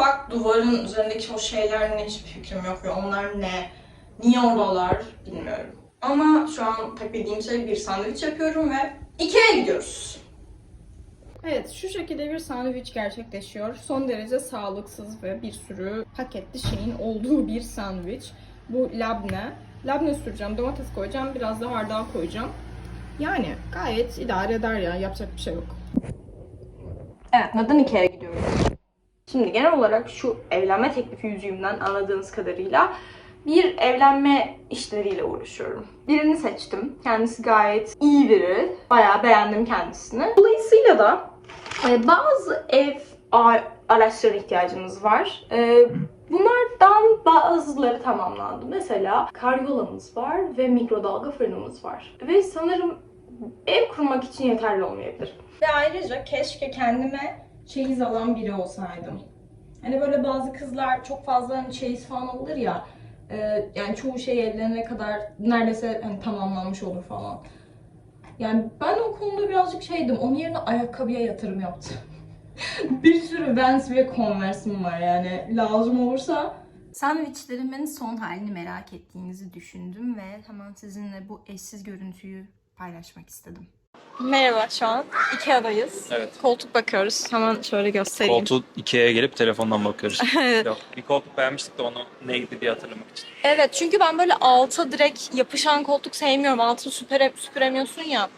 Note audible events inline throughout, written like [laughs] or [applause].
ufak duvarın üzerindeki o şeyler ne hiçbir fikrim yok ve onlar ne? Niye oralar bilmiyorum. Ama şu an tek bildiğim şey bir sandviç yapıyorum ve Ikea'ya gidiyoruz. Evet, şu şekilde bir sandviç gerçekleşiyor. Son derece sağlıksız ve bir sürü paketli şeyin olduğu bir sandviç. Bu labne. Labne süreceğim, domates koyacağım, biraz da hardal koyacağım. Yani gayet idare eder ya, yapacak bir şey yok. Evet, neden Ikea'ya gidiyoruz? Şimdi genel olarak şu evlenme teklifi yüzüğümden anladığınız kadarıyla bir evlenme işleriyle uğraşıyorum. Birini seçtim. Kendisi gayet iyi biri. Bayağı beğendim kendisini. Dolayısıyla da e, bazı ev a- araçlarına ihtiyacımız var. E, bunlardan bazıları tamamlandı. Mesela karyolamız var ve mikrodalga fırınımız var. Ve sanırım ev kurmak için yeterli olmayabilir. Ve ayrıca keşke kendime çeyiz alan biri olsaydım. Hani böyle bazı kızlar çok fazla hani çeyiz falan alır ya. e, yani çoğu şey evlenene kadar neredeyse hani tamamlanmış olur falan. Yani ben o konuda birazcık şeydim. Onun yerine ayakkabıya yatırım yaptım. [laughs] bir sürü Vans ve Converse'im var yani. Lazım olursa Sandviçlerimin son halini merak ettiğinizi düşündüm ve hemen sizinle bu eşsiz görüntüyü paylaşmak istedim. Merhaba şu an Ikea'dayız. Evet. Koltuk bakıyoruz. Hemen şöyle göstereyim. Koltuğu Ikea'ya gelip telefondan bakıyoruz. [laughs] Yok, bir koltuk beğenmiştik de onu neydi diye hatırlamak için. Evet çünkü ben böyle alta direkt yapışan koltuk sevmiyorum. Altını süpüre, süpüremiyorsun ya.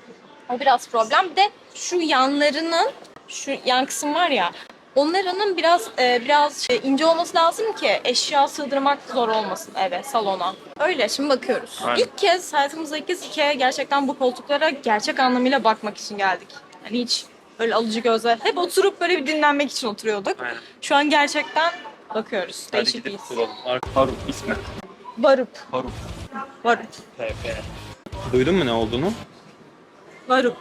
O biraz problem. Bir de şu yanlarının şu yan kısım var ya onlarının biraz e, biraz şey, ince olması lazım ki eşya sığdırmak zor olmasın eve, salona. Öyle şimdi bakıyoruz. Aynen. İlk kez hayatımızda ilk kez Ikea'ya gerçekten bu koltuklara gerçek anlamıyla bakmak için geldik. Hani hiç öyle alıcı gözler. Hep oturup böyle bir dinlenmek için oturuyorduk. Aynen. Şu an gerçekten bakıyoruz. Hadi Değişik bir gidip his. bulalım. Ar- Harup ismi. Barup. Harup. Barup. PP. Duydun mu ne olduğunu? Barup.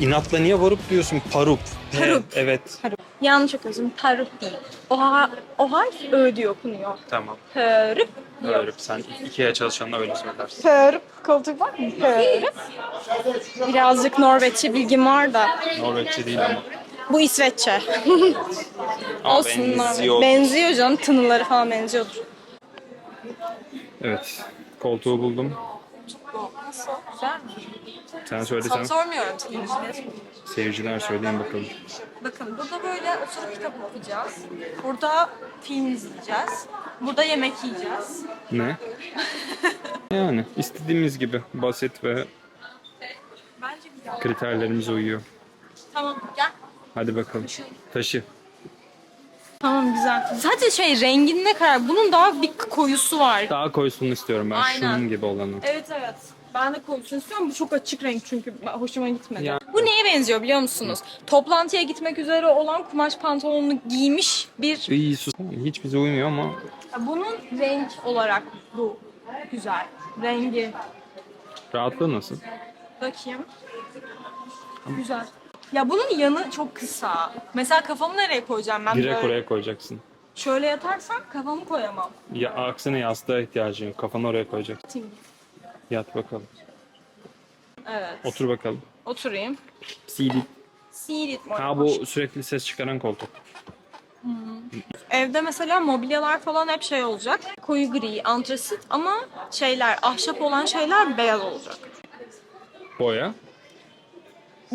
İnatla niye varup diyorsun? Parup. Parup. He, evet. Parup. Yanlış okuyorsun. Parup değil. O, ha, o harf ö diye okunuyor. Tamam. Parup. Harup. Sen Ikea çalışanına öyle söylersin. Parup. Koltuk var mı? Parup. Birazcık Norveççe bilgim var da. Norveççe değil ama. Bu İsveççe. [laughs] Ama Olsun. benziyor. Benziyor canım. Tınıları falan benziyordur. Evet. Koltuğu buldum. Nasıl? Güzel mi? Sen söylesene. Sana sormuyorum. Seyircilere Seyirciler söyleyin bakalım. Bakın burada böyle oturup kitap okuyacağız. Burada film izleyeceğiz. Burada yemek yiyeceğiz. Ne? [laughs] yani istediğimiz gibi basit ve Bence güzel. kriterlerimize uyuyor. Tamam gel. Hadi bakalım. Taşı. Tamam güzel. Sadece şey renginde karar. Bunun daha bir koyusu var. Daha koysun istiyorum ben. Aynen. Şunun gibi olanı. Evet evet. Ben de koyusunu istiyorum. Bu çok açık renk çünkü hoşuma gitmedi. Ya- Bu neye benziyor biliyor musunuz? Toplantıya gitmek üzere olan kumaş pantolonunu giymiş bir... İyi sus. Hiç bize uymuyor ama Bunun renk olarak bu. Güzel. Rengi. rahatlığı nasıl? Bakayım. Güzel. Ya bunun yanı çok kısa. Mesela kafamı nereye koyacağım ben Direkt böyle? oraya koyacaksın. Şöyle yatarsam kafamı koyamam. Ya aksine yastığa ihtiyacın yok. Kafanı oraya koyacaksın. Yat bakalım. Evet. Otur bakalım. Oturayım. CD. See it more. Ha bu sürekli ses çıkaran koltuk. Evde mesela mobilyalar falan hep şey olacak. Koyu gri, antrasit ama şeyler, ahşap olan şeyler beyaz olacak. Boya.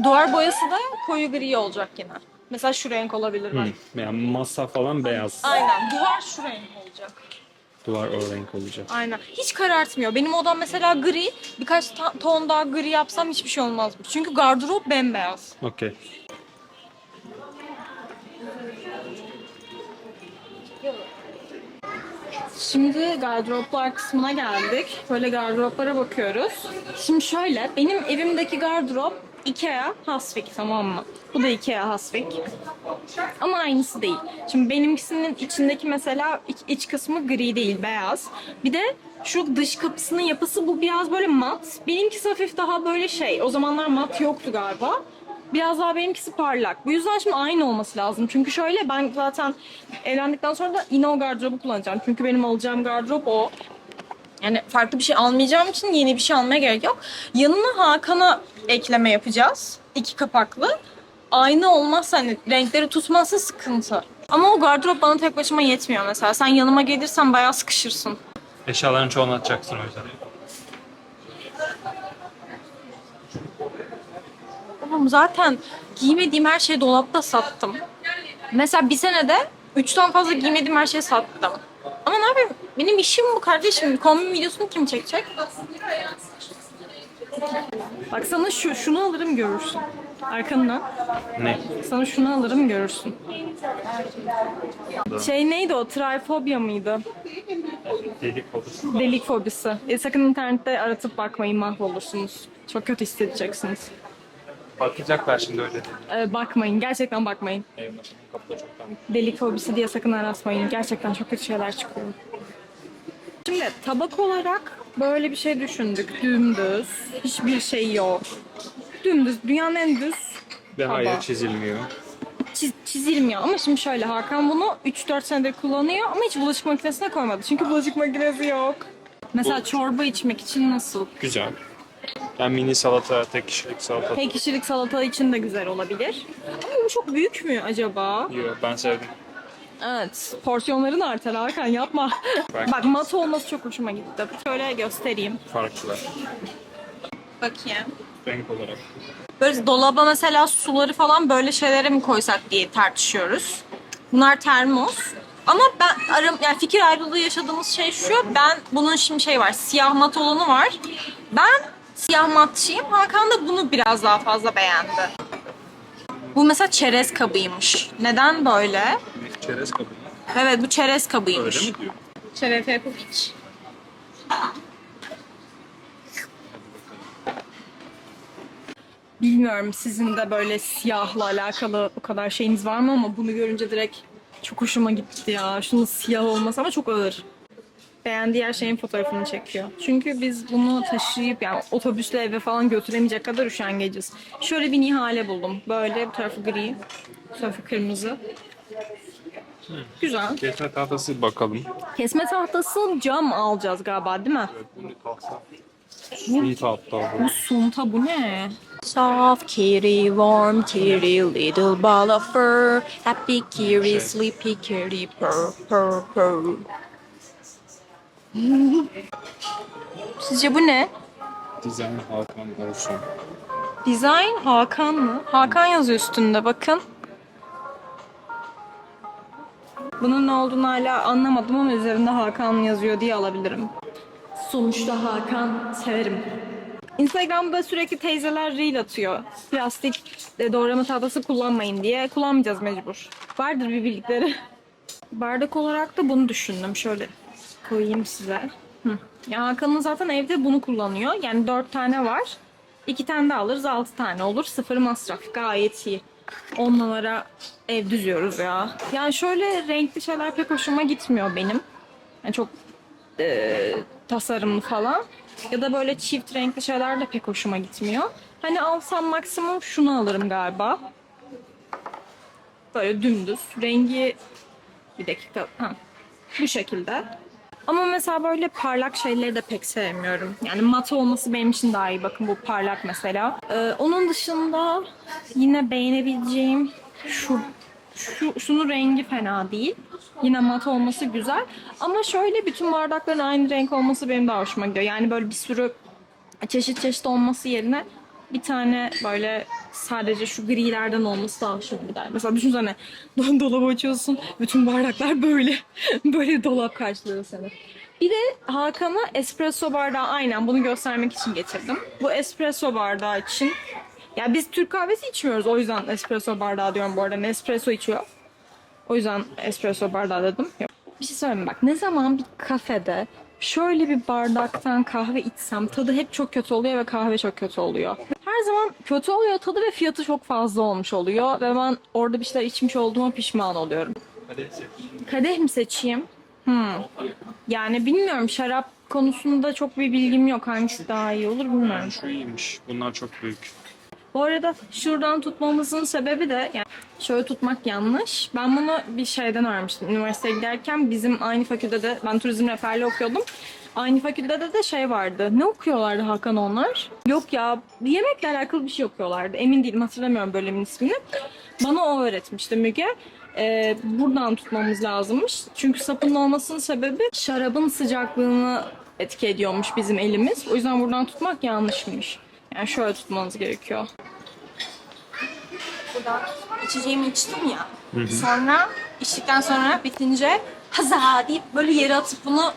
Duvar boyası da koyu gri olacak yine. Mesela şu renk olabilir bak. Hı. Yani masa falan beyaz. Aynen. Duvar şu renk olacak. Duvar o renk olacak. Aynen. Hiç karartmıyor. Benim odam mesela gri. Birkaç ta- ton daha gri yapsam hiçbir şey olmaz. Çünkü gardırop bembeyaz. Okey. Şimdi gardıroplar kısmına geldik. Böyle gardıroplara bakıyoruz. Şimdi şöyle, benim evimdeki gardırop Ikea Hasvik tamam mı? Bu da Ikea Hasvik. Ama aynısı değil. Şimdi benimkisinin içindeki mesela iç, kısmı gri değil, beyaz. Bir de şu dış kapısının yapısı bu biraz böyle mat. Benimkisi hafif daha böyle şey. O zamanlar mat yoktu galiba. Biraz daha benimkisi parlak. Bu yüzden şimdi aynı olması lazım. Çünkü şöyle ben zaten evlendikten sonra da yine o gardırobu kullanacağım. Çünkü benim alacağım gardırop o. Yani farklı bir şey almayacağım için yeni bir şey almaya gerek yok. Yanına Hakan'a ekleme yapacağız. İki kapaklı. Aynı olmazsa hani renkleri tutmazsa sıkıntı. Ama o gardırop bana tek başıma yetmiyor mesela. Sen yanıma gelirsen bayağı sıkışırsın. Eşyaların çoğunu atacaksın o yüzden. Oğlum zaten giymediğim her şeyi dolapta sattım. Mesela bir senede üçten fazla giymediğim her şeyi sattım. Benim işim bu kardeşim. Kombin videosunu kim çekecek? Bak sana şu, şunu alırım görürsün. Arkandan. Ne? Sana şunu alırım görürsün. Şey neydi o? Trifobia mıydı? Delik olur. Delik fobisi. E, sakın internette aratıp bakmayın mahvolursunuz. Çok kötü hissedeceksiniz. Bakacaklar şimdi öyle. E, bakmayın. Gerçekten bakmayın. Kapıda çoktan. Delik fobisi diye sakın aratmayın. Gerçekten çok kötü şeyler çıkıyor. Şimdi tabak olarak böyle bir şey düşündük. Dümdüz. Hiçbir şey yok. Dümdüz. Dünyanın en düz Ve hayır Tabağı. çizilmiyor. çiz- çizilmiyor. Ama şimdi şöyle Hakan bunu 3-4 senedir kullanıyor ama hiç bulaşık makinesine koymadı. Çünkü bulaşık makinesi yok. Mesela çorba içmek için nasıl? Güzel. Yani mini salata, tek kişilik salata. Tek kişilik salata için de güzel olabilir. Ama bu çok büyük mü acaba? Yok ben sevdim. Evet. Porsiyonların artar Hakan yapma. Bak. Mat olması çok hoşuma gitti. Şöyle göstereyim. Farklılar. Bakayım. Renk olarak. Böyle dolaba mesela suları falan böyle şeylere mi koysak diye tartışıyoruz. Bunlar termos. Ama ben aram yani fikir ayrılığı yaşadığımız şey şu. Ben bunun şimdi şey var. Siyah mat olanı var. Ben siyah matçıyım. Hakan da bunu biraz daha fazla beğendi. Bu mesela çerez kabıymış. Neden böyle? Çerez kabı. Evet bu çerez kabıymış. Öyle mi diyor? Şerefe yapıp iç. Bilmiyorum sizin de böyle siyahla alakalı o kadar şeyiniz var mı ama bunu görünce direkt çok hoşuma gitti ya. Şunun siyah olması ama çok ağır. Beğendiği her şeyin fotoğrafını çekiyor. Çünkü biz bunu taşıyıp yani otobüsle eve falan götüremeyecek kadar üşengeciz. Şöyle bir nihale buldum. Böyle bu tarafı gri, bu tarafı kırmızı. Güzel. Kesme tahtası bakalım. Kesme tahtası cam alacağız galiba değil mi? Bunu tahta. İyi tahta bu. Sunta bu ne? Soft kitty, warm kitty, little ball of fur. Happy kitty, sleepy kitty, purr, purr, purr. Sizce bu ne? Dizayn Hakan olsun. Design Hakan mı? Hakan yazıyor üstünde bakın. Bunun ne olduğunu hala anlamadım ama üzerinde Hakan yazıyor diye alabilirim. Sonuçta Hakan severim. Instagram'da sürekli teyzeler reel atıyor. Plastik e, doğrama tahtası kullanmayın diye. Kullanmayacağız mecbur. Vardır bir bildikleri. Bardak olarak da bunu düşündüm. Şöyle koyayım size. Hı. Ya Hakan'ın zaten evde bunu kullanıyor. Yani dört tane var. İki tane de alırız, altı tane olur. Sıfır masraf. Gayet iyi. On numara ev düzüyoruz ya. Yani şöyle renkli şeyler pek hoşuma gitmiyor benim. Yani çok e, tasarımlı falan. Ya da böyle çift renkli şeyler de pek hoşuma gitmiyor. Hani alsam maksimum şunu alırım galiba. Böyle dümdüz. Rengi bir dakika. Ha. Bu şekilde. Ama mesela böyle parlak şeyleri de pek sevmiyorum. Yani mat olması benim için daha iyi. Bakın bu parlak mesela. Ee, onun dışında yine beğenebileceğim şu, şu şunun rengi fena değil. Yine mat olması güzel. Ama şöyle bütün bardakların aynı renk olması benim daha hoşuma gidiyor. Yani böyle bir sürü çeşit çeşit olması yerine bir tane böyle sadece şu grilerden olması daha hoşuma gider. Mesela düşünsene [laughs] do- dolabı açıyorsun bütün bardaklar böyle. [laughs] böyle dolap karşılıyor seni. Bir de Hakan'a espresso bardağı aynen bunu göstermek için getirdim. Bu espresso bardağı için ya biz Türk kahvesi içmiyoruz o yüzden espresso bardağı diyorum bu arada. Nespresso içiyor. O yüzden espresso bardağı dedim. Bir şey söyleyeyim bak. Ne zaman bir kafede şöyle bir bardaktan kahve içsem tadı hep çok kötü oluyor ve kahve çok kötü oluyor. Her zaman kötü oluyor tadı ve fiyatı çok fazla olmuş oluyor ve ben orada bir şeyler içmiş olduğuma pişman oluyorum. Kadeh mi seçeyim? Hmm. Yani bilmiyorum şarap konusunda çok bir bilgim yok. Hangisi daha iyi olur bilmiyorum. Şu iyiymiş. Bunlar çok büyük. Bu arada şuradan tutmamızın sebebi de yani şöyle tutmak yanlış. Ben bunu bir şeyden öğrenmiştim. Üniversiteye giderken bizim aynı fakültede ben turizm rehberliği okuyordum. Aynı fakültede de şey vardı. Ne okuyorlardı Hakan onlar? Yok ya yemekle alakalı bir şey okuyorlardı. Emin değilim hatırlamıyorum bölümün ismini. Bana o öğretmişti Müge. e, buradan tutmamız lazımmış. Çünkü sapının olmasının sebebi şarabın sıcaklığını etki ediyormuş bizim elimiz. O yüzden buradan tutmak yanlışmış. Yani şöyle tutmanız gerekiyor. Buradan içeceğimi içtim ya. Sonra içtikten sonra bitince haza deyip böyle yere atıp bunu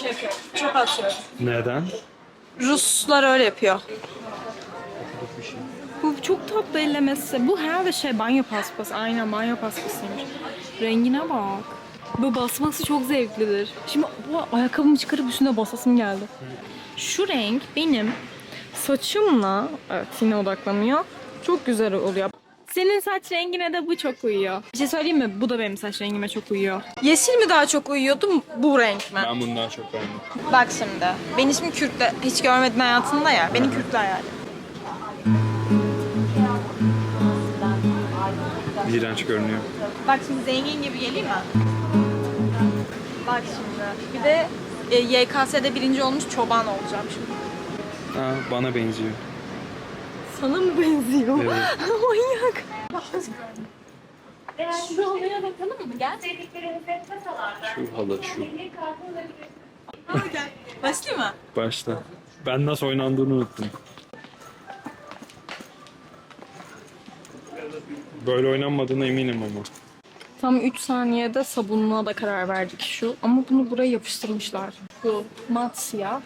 şey yapıyorum. Çok atıyorum. Neden? Ruslar öyle yapıyor. Bu çok tatlı ellemesi. Bu herhalde şey banyo paspası. Aynen banyo paspasıymış. Rengine bak. Bu basması çok zevklidir. Şimdi bu ayakkabımı çıkarıp üstüne basasım geldi. Şu renk benim saçımla, evet yine odaklanıyor. Çok güzel oluyor. Senin saç rengine de bu çok uyuyor. Bir şey söyleyeyim mi? Bu da benim saç rengime çok uyuyor. Yeşil mi daha çok uyuyordu, bu renk mi? Ben bundan çok beğendim. Bak şimdi. Benim ismim Kürt'le. Hiç görmedin hayatında ya. Beni Kürt'le hayal. İğrenç görünüyor. Bak şimdi zengin gibi geleyim mi? Bak şimdi. Bir de e, YKS'de birinci olmuş çoban olacağım şimdi. Ha, bana benziyor. Sana mı benziyor? Evet. [laughs] Manyak. Şu olaya bakalım mı? Gel. Şu halı şu. Başlayayım mı? Başta. Ben nasıl oynandığını unuttum. Böyle oynanmadığına eminim ama. Tam 3 saniyede sabunluğa da karar verdik şu. Ama bunu buraya yapıştırmışlar. Bu mat siyah,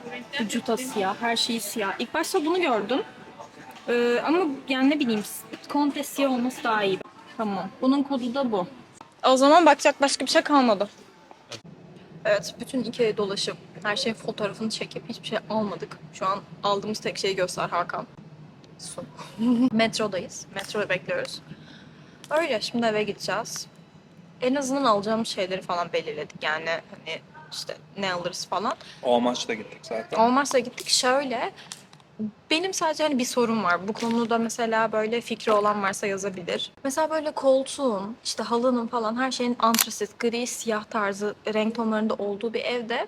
ucu da siyah, her şeyi siyah. İlk başta bunu gördüm. Ee, ama yani ne bileyim komple siyah olması daha iyi. Tamam. Bunun kodu da bu. O zaman bakacak başka bir şey kalmadı. Evet, bütün Ikea'yı dolaşıp her şeyin fotoğrafını çekip hiçbir şey almadık. Şu an aldığımız tek şeyi göster Hakan. Su. [laughs] Metrodayız. Metroda bekliyoruz. Öyle şimdi eve gideceğiz. En azından alacağımız şeyleri falan belirledik yani hani işte ne alırız falan. O amaçla gittik zaten. Olmazsa gittik şöyle. Benim sadece hani bir sorun var. Bu konuda mesela böyle fikri olan varsa yazabilir. Mesela böyle koltuğun, işte halının falan her şeyin antrasit, gri, siyah tarzı renk tonlarında olduğu bir evde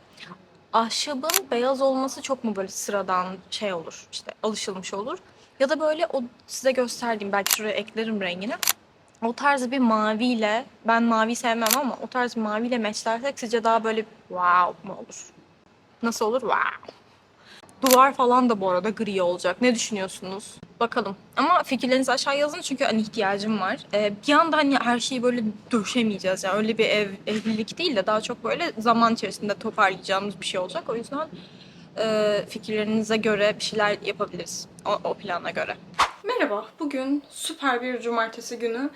ahşabın beyaz olması çok mu böyle sıradan şey olur, işte alışılmış olur. Ya da böyle o size gösterdiğim, belki şuraya eklerim rengini. O tarz bir maviyle, ben mavi sevmem ama o tarz bir maviyle meçlersek sizce daha böyle wow mu olur? Nasıl olur? Wow. Duvar falan da bu arada gri olacak. Ne düşünüyorsunuz? Bakalım. Ama fikirlerinizi aşağı yazın çünkü hani ihtiyacım var. Ee, bir anda hani her şeyi böyle döşemeyeceğiz. Yani öyle bir ev, evlilik değil de daha çok böyle zaman içerisinde toparlayacağımız bir şey olacak. O yüzden e, fikirlerinize göre bir şeyler yapabiliriz. O, o plana göre. Merhaba. Bugün süper bir cumartesi günü.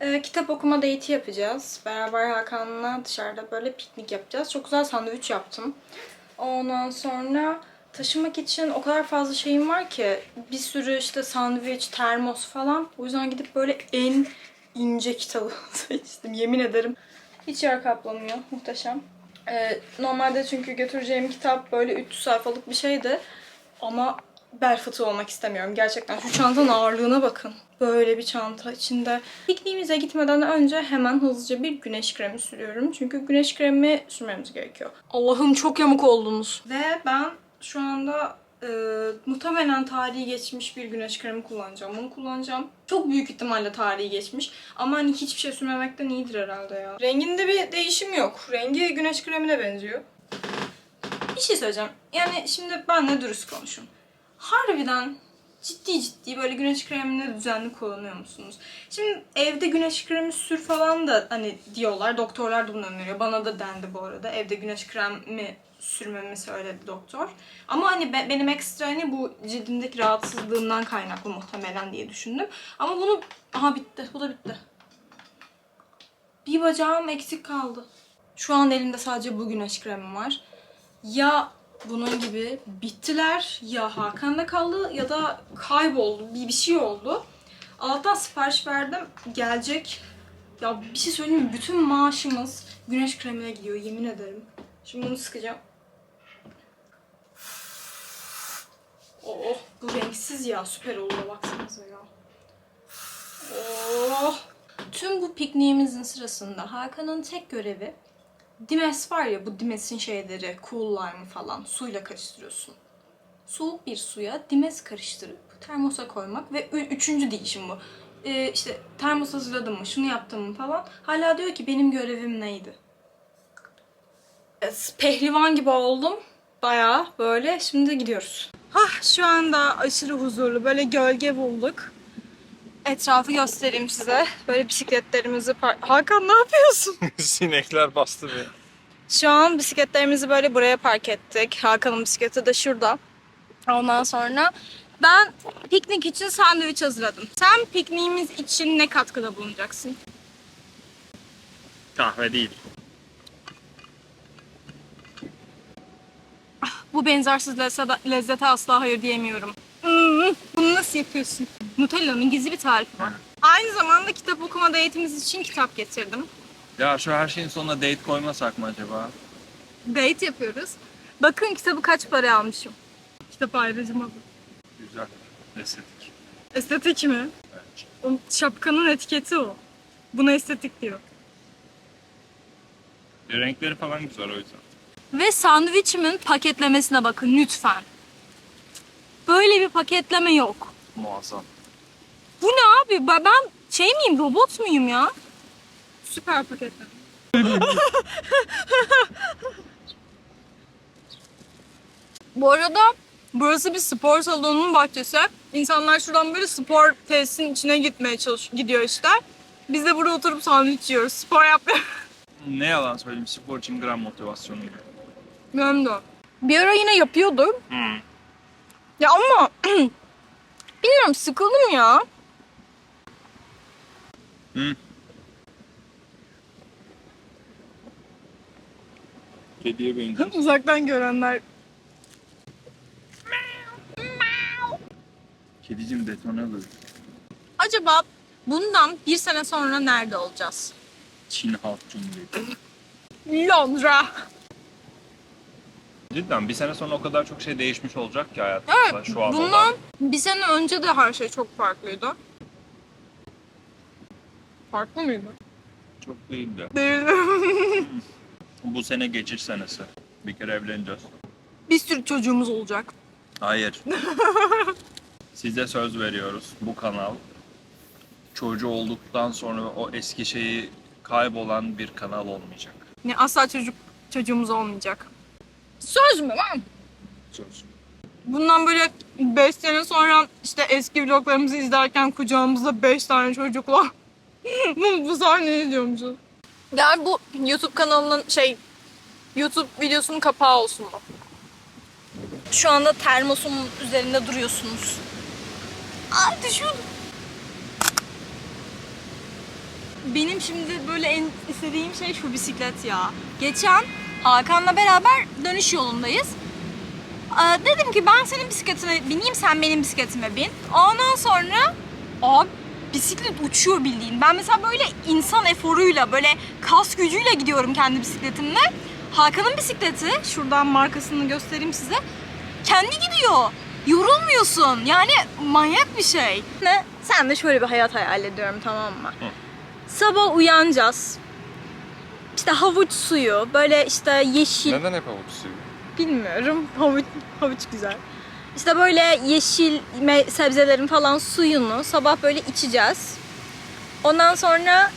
Ee, kitap okuma date'i yapacağız. Beraber Hakan'la dışarıda böyle piknik yapacağız. Çok güzel sandviç yaptım. Ondan sonra taşımak için o kadar fazla şeyim var ki bir sürü işte sandviç, termos falan. O yüzden gidip böyle en ince kitabı [laughs] seçtim. Yemin ederim. Hiç yer kaplamıyor. Muhteşem. Ee, normalde çünkü götüreceğim kitap böyle 300 sayfalık bir şeydi. Ama bel fıtığı olmak istemiyorum. Gerçekten şu çantanın ağırlığına bakın. Böyle bir çanta içinde. Pikniğimize gitmeden önce hemen hızlıca bir güneş kremi sürüyorum. Çünkü güneş kremi sürmemiz gerekiyor. Allah'ım çok yamuk oldunuz. Ve ben şu anda e, muhtemelen tarihi geçmiş bir güneş kremi kullanacağım. Bunu kullanacağım. Çok büyük ihtimalle tarihi geçmiş. Ama hani hiçbir şey sürmemekten iyidir herhalde ya. Renginde bir değişim yok. Rengi güneş kremine benziyor. Bir şey söyleyeceğim. Yani şimdi ben ne dürüst konuşun. Harbiden ciddi ciddi böyle güneş kremini düzenli kullanıyor musunuz? Şimdi evde güneş kremi sür falan da hani diyorlar. Doktorlar da bunu öneriyor. Bana da dendi bu arada. Evde güneş kremi sürmemi söyledi doktor. Ama hani be- benim ekstra hani bu cildimdeki rahatsızlığımdan kaynaklı muhtemelen diye düşündüm. Ama bunu... Aha bitti. Bu da bitti. Bir bacağım eksik kaldı. Şu an elimde sadece bu güneş kremi var. Ya bunun gibi bittiler ya Hakan'da kaldı ya da kayboldu. Bir, bir şey oldu. Allah'tan sipariş verdim. Gelecek. Ya bir şey söyleyeyim mi? Bütün maaşımız güneş kremine gidiyor yemin ederim. Şimdi bunu sıkacağım. Oh bu renksiz ya süper oluyor baksanıza ya. Oh. Tüm bu pikniğimizin sırasında Hakan'ın tek görevi Dimes var ya bu Dimes'in şeyleri, cool lime falan suyla karıştırıyorsun. Soğuk bir suya Dimes karıştırıp termosa koymak ve üçüncü değişim bu. e, işte termos hazırladım mı, şunu yaptım mı falan. Hala diyor ki benim görevim neydi? Pehlivan gibi oldum. Bayağı böyle. Şimdi gidiyoruz. Hah şu anda aşırı huzurlu. Böyle gölge bulduk. Etrafı göstereyim size. Böyle bisikletlerimizi Hakan ne yapıyorsun? [laughs] Sinekler bastı beni. Şu an bisikletlerimizi böyle buraya park ettik. Hakan'ın bisikleti de şurada. Ondan sonra ben piknik için sandviç hazırladım. Sen pikniğimiz için ne katkıda bulunacaksın? Kahve değil. Bu benzersiz lezzete asla hayır diyemiyorum. Nasıl yapıyorsun? Nutella'nın gizli bir tarifi var. Aynı zamanda kitap okuma date'imiz için kitap getirdim. Ya şu her şeyin sonuna date koymasak mı acaba? Date yapıyoruz. Bakın kitabı kaç para almışım. Kitap ayrıcıma bu. Güzel. Estetik. Estetik mi? Evet. O şapkanın etiketi o. Buna estetik diyor. Renkleri falan güzel o yüzden. Ve sandviçimin paketlemesine bakın lütfen. Böyle bir paketleme yok. Muazzam. Bu ne abi? Ben ben şey miyim, robot muyum ya? Süper paketleme. Bu arada burası bir spor salonunun bahçesi. İnsanlar şuradan böyle spor tesisinin içine gitmeye çalış gidiyor işte. Biz de burada oturup sandviç yiyoruz. Spor yapmıyoruz. Ne yalan söyleyeyim spor için gram motivasyonu yok. Benim de. Bir ara yine yapıyordum. Hmm. Ya ama [clears throat] bilmiyorum sıkıldım ya. Hı. Kediye benziyor. [laughs] Uzaktan görenler. Kedicim detone alır. Acaba bundan bir sene sonra nerede olacağız? Çin Halk Cumhuriyeti. Londra. Cidden bir sene sonra o kadar çok şey değişmiş olacak ki Evet, hayatımızda şu an bundan olan. bir sene önce de her şey çok farklıydı. Farklı mıydı? Çok değildi. Değildi. Bu sene geçiş senesi. Bir kere evleneceğiz. bir sürü çocuğumuz olacak. Hayır. [laughs] Size söz veriyoruz bu kanal. Çocuğu olduktan sonra o eski şeyi kaybolan bir kanal olmayacak. Ne asla çocuk çocuğumuz olmayacak. Söz mü lan? Söz. Bundan böyle 5 sene sonra işte eski vloglarımızı izlerken kucağımızda 5 tane çocukla [laughs] bu, sahneyi izliyormuşuz. Gel bu YouTube kanalının şey YouTube videosunun kapağı olsun bu. Şu anda termosumun üzerinde duruyorsunuz. Ay düşüyordum. Benim şimdi böyle en istediğim şey şu bisiklet ya. Geçen Hakan'la beraber dönüş yolundayız. Aa, dedim ki ben senin bisikletine bineyim sen benim bisikletime bin. Ondan sonra abi bisiklet uçuyor bildiğin. Ben mesela böyle insan eforuyla böyle kas gücüyle gidiyorum kendi bisikletimle. Hakan'ın bisikleti şuradan markasını göstereyim size. Kendi gidiyor. Yorulmuyorsun. Yani manyak bir şey. Ne? Sen de şöyle bir hayat hayal ediyorum tamam mı? Sabah uyanacağız. İşte havuç suyu, böyle işte yeşil Neden hep avuç suyu? Bilmiyorum. [laughs] Havuç, havuç güzel. İşte böyle yeşil sebzelerin falan suyunu sabah böyle içeceğiz. Ondan sonra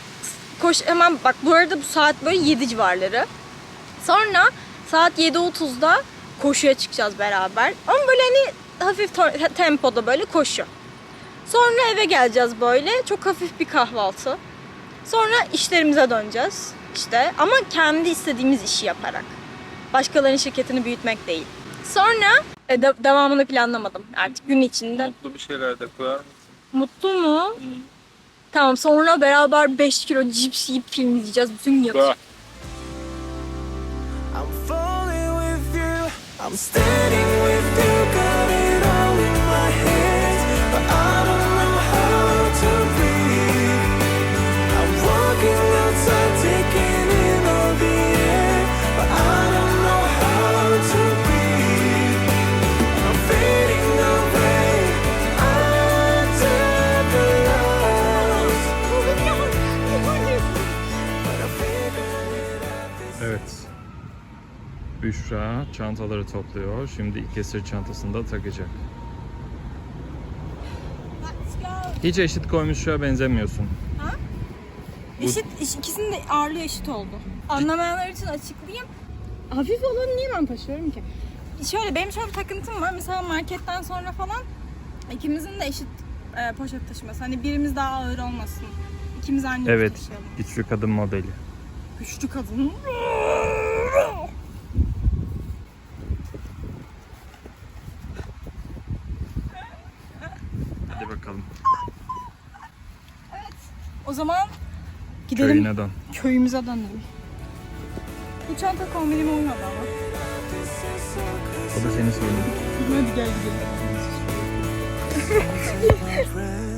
koş hemen bak bu arada bu saat böyle 7 civarları. Sonra saat 7.30'da koşuya çıkacağız beraber. Ama böyle hani hafif tempoda böyle koşu. Sonra eve geleceğiz böyle. Çok hafif bir kahvaltı. Sonra işlerimize döneceğiz. İşte ama kendi istediğimiz işi yaparak. Başkalarının şirketini büyütmek değil. Sonra e, de- devamını planlamadım artık gün içinde. Mutlu bir şeyler de koyar mısın? Mutlu mu? Tamam sonra beraber 5 kilo cips yiyip film izleyeceğiz bütün gün yatacağız. I'm falling with you. I'm standing with you. Çantaları topluyor. Şimdi ilk esir çantasını da takacak. Hiç eşit koymuşa benzemiyorsun. Bu- Eşit, ikisinin de ağırlığı eşit oldu. Anlamayanlar için açıklayayım. Hafif olanı niye ben taşıyorum ki? Şöyle benim şöyle bir takıntım var. Mesela marketten sonra falan ikimizin de eşit e, poşet taşıması. Hani birimiz daha ağır olmasın. İkimiz aynı Evet. taşıyalım. Güçlü kadın modeli. Güçlü kadın. Hadi bakalım. O zaman gidelim Köyüne dön. köyümüze dönelim. Bu çanta kombinime uymadı ama. O da seni sorun. Hadi gel gidelim. [laughs]